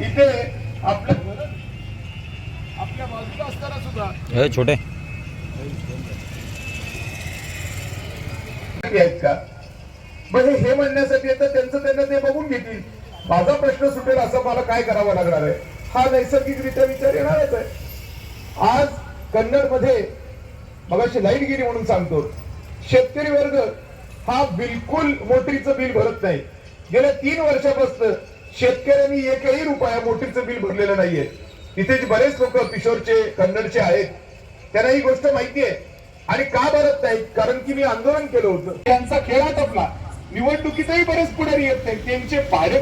इथे आपल्या बाजूला असताना सुद्धा छोटे. म्हणजे हे म्हणण्यासाठी त्यांचं त्यांना ते बघून घेतील. माझा प्रश्न सुटेल असं मला काय करावं लागणार आहे? हा नैसर्गिकरित्या विचार येणारच आहे. आज कन्नडमध्ये मग लाइट गेली म्हणून सांगतो शेतकरी वर्ग हा बिलकुल मोटरीचं बिल भरत नाही. गेल्या तीन वर्षापासून शेतकऱ्यांनी एकही रुपया मोटरीचं बिल भरलेलं नाहीये. इथे जे बरेच लोक किशोरचे कन्नडचे आहेत त्यांना ही गोष्ट माहिती आहे आणि का भरत नाही कारण की मी आंदोलन केलं होतं. त्यांचा खेळा आटपला निवडणुकीतही बरेच पुढारी येत नाही त्यांचे भाडे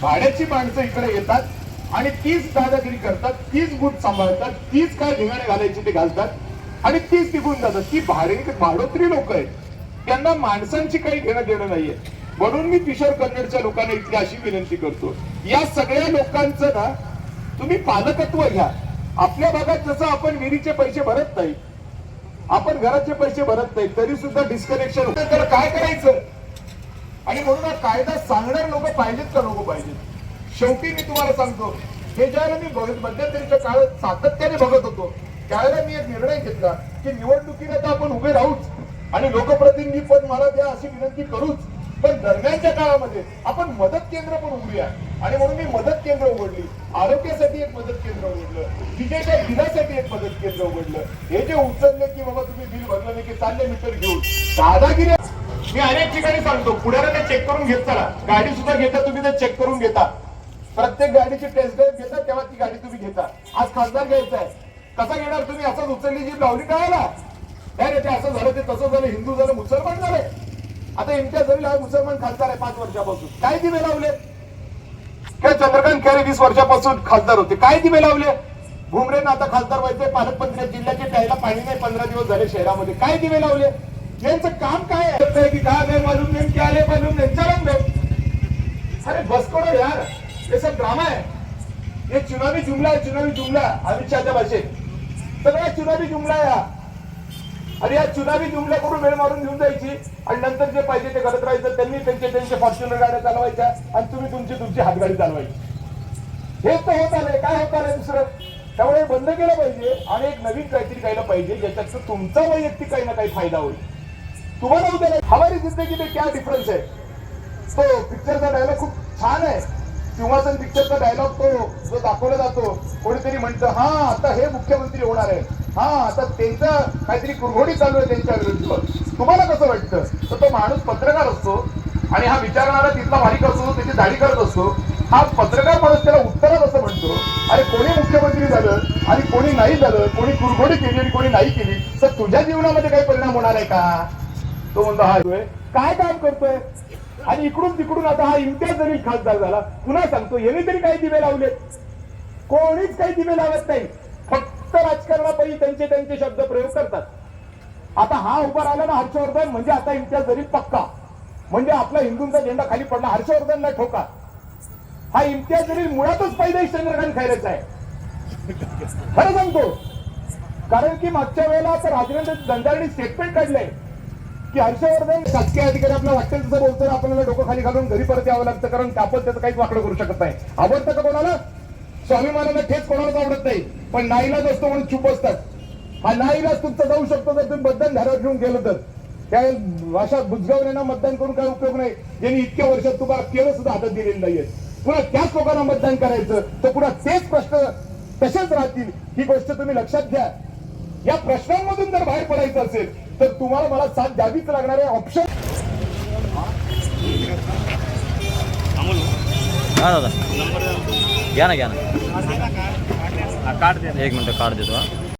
भाड्याची माणसं इकडे येतात आणि तीच दादागिरी करतात तीच गुट सांभाळतात तीच काय धिंगाणे घालायचे ते घालतात आणि तीच निघून जातात. ती भाडे भाडोत्री लोक आहेत. त्यांना माणसांची काही घेणं देणं नाहीये. म्हणून मी किशोर कन्नडच्या लोकांना इथली अशी विनंती करतो. या सगळ्या लोकांचं ना तुम्ही पालकत्व घ्या. आपल्या भागात जसं आपण विहिरीचे पैसे भरत नाही आपण घराचे पैसे भरत नाही तरी सुद्धा डिस्कनेक्शन तर काय करायचं? आणि म्हणून हा कायदा सांगणार लोक पाहिजेत का नको पाहिजेत? शेवटी मी तुम्हाला सांगतो हे ज्यावेळेला मी बघत मध्यंतरीच्या काळात सातत्याने बघत होतो त्यावेळेला मी एक निर्णय घेतला की निवडणुकीला तर आपण उभे राहूच आणि लोकप्रतिनिधी पद मला द्या अशी विनंती करूच. पण दरम्यानच्या काळामध्ये आपण मदत केंद्र पण उघडूया. आणि म्हणून मी मदत केंद्र उघडली. आरोग्यासाठी एक मदत केंद्र उघडलं. विजेच्या बिलासाठी एक मदत केंद्र उघडलं. हे जे उचलले की बाबा तुम्ही बिल भरलं नाही की चालले मीटर घेऊन. दादागिरी मी अनेक ठिकाणी सांगतो. पुढाऱ्याने चेक करून घेत चला. गाडी सुद्धा घेता तुम्ही ते चेक करून घेता. प्रत्येक गाडीची टेस्ट ड्राईव्ह घेता तेव्हा ती गाडी तुम्ही घेता. आज खासदार घ्यायचा आहे. कसा घेणार तुम्ही? असंच उचलली जी लावली कळाला नाही रे ते असं झालं ते तसं झालं. हिंदू झालं मुसलमान झालं. आता इम्तियाज जलील हा मुसलमान खासदार आहे पाच वर्षापासून. काय दिवे लावले? काय चंद्रकांत खैरे वीस वर्षापासून खासदार होते. काय दिवे लावले? भुमरेनं आता खासदार व्हायचे पालकमंत्री जिल्ह्याचे प्यायला पाणी नाही पंधरा दिवस झाले शहरामध्ये. काय दिवे लावले? यांचं काम काय आहे? की काय नाही मालूम नाही क्या आले मालूम नाही चलन दो. अरे बस करो यार हे सब ड्रामा आहे. हे चुनावी जुमला आहे चुनावी जुमला अमित शहाच्या भाषेत. सगळा चुनावी जुमला आहे हा. आणि या चुनावी जुमल्याकडून वेळ मारून घेऊन जायची आणि नंतर जे पाहिजे ते करत राहायचं त्यांनी त्यांचे त्यांचे फॉर्च्युनर गाड्या चालवायच्या आणि तुम्ही तुमची तुमची हातगाडी चालवायची. हेच तर होत आलंय. काय होत आलंय दुसरं? त्यामुळे बंद केलं पाहिजे आणि एक नवीन काहीतरी करायला पाहिजे ज्याच्यात तुमचा वैयक्तिक काही ना काही फायदा होईल. तुम्हाला उद्या हमारी जिंदगी ते क्या डिफरन्स आहे तो पिक्चरचा डायलॉग खूप छान आहे. सिंहासन पिक्चरचा डायलॉग तो जो दाखवला जातो कोणीतरी म्हणतं हा आता हे मुख्यमंत्री होणार आहे. हा आता त्यांचं काहीतरी कुरघोडी चालू आहे त्यांच्या विरुद्ध. तुम्हाला कसं वाटतं? तर तो माणूस पत्रकार असतो आणि हा विचारणारा तिथला मालिक असतो त्याची दाढी करत असतो. हा पत्रकार माणूस त्याला उत्तरात असं म्हणतो अरे कोणी मुख्यमंत्री झालं आणि कोणी नाही झालं कोणी कुरघोडी केली आणि कोणी नाही केली तर तुझ्या जीवनामध्ये काही परिणाम होणार आहे का? तो म्हणतो हा काय काम करतोय? आणि इकडून तिकडून आता हा इम्तियाज जरी खासदार झाला पुन्हा सांगतो यांनी तरी काही दिवे लावले कोणीच काही दिवे लावत नाही. राजकारणापैकी त्यांचे त्यांचे शब्द प्रयोग करतात. आता हा उभा राहिला ना हर्षवर्धन म्हणजे आता इम्तियाज जरी पक्का. म्हणजे आपला हिंदूंचा झेंडा खाली पडला हर्षवर्धनला ठोका. हा इम्तियाज जरी मुळातच पैदाईश चंद्रकांत खैरेचा आहे. खरं सांगतो कारण की मागच्या वेळेला असं राजवेंद्र दंडारणी स्टेटमेंट काढलंय की हर्षवर्धन शासकीय अधिकारी आपल्याला वाटेल तसं बोलतो आपल्याला डोकं खाली घालून घरी परत यावं लागतं कारण आपण त्याचं काहीच वाकडं करू शकत नाही. आवडतं का कोणाला? स्वाभिमानाला ठेच कोणालाच आवडत नाही. पण नाईलाज असतो म्हणून चुप असतात हा नाईलाज तुमचा जाऊ शकतो जर तुम्ही मतदान धारावर घेऊन गेलो तर. त्या भाषा बुजगावण्यांना मतदान करून काय उपयोग नाही. ज्यांनी इतक्या वर्षात तुम्हाला केलं सुद्धा हातात दिलेलं नाहीये पुन्हा त्याच लोकांना मतदान करायचं तर पुन्हा तेच प्रश्न तसेच राहतील. ही गोष्ट तुम्ही लक्षात घ्या. या प्रश्नांमधून जर बाहेर पडायचं असेल तर तुम्हाला मला साथ द्यावीच लागणार आहे. ऑप्शन दादा. घ्या ना घ्या ना. एक मिनटं कार्ड देतो हा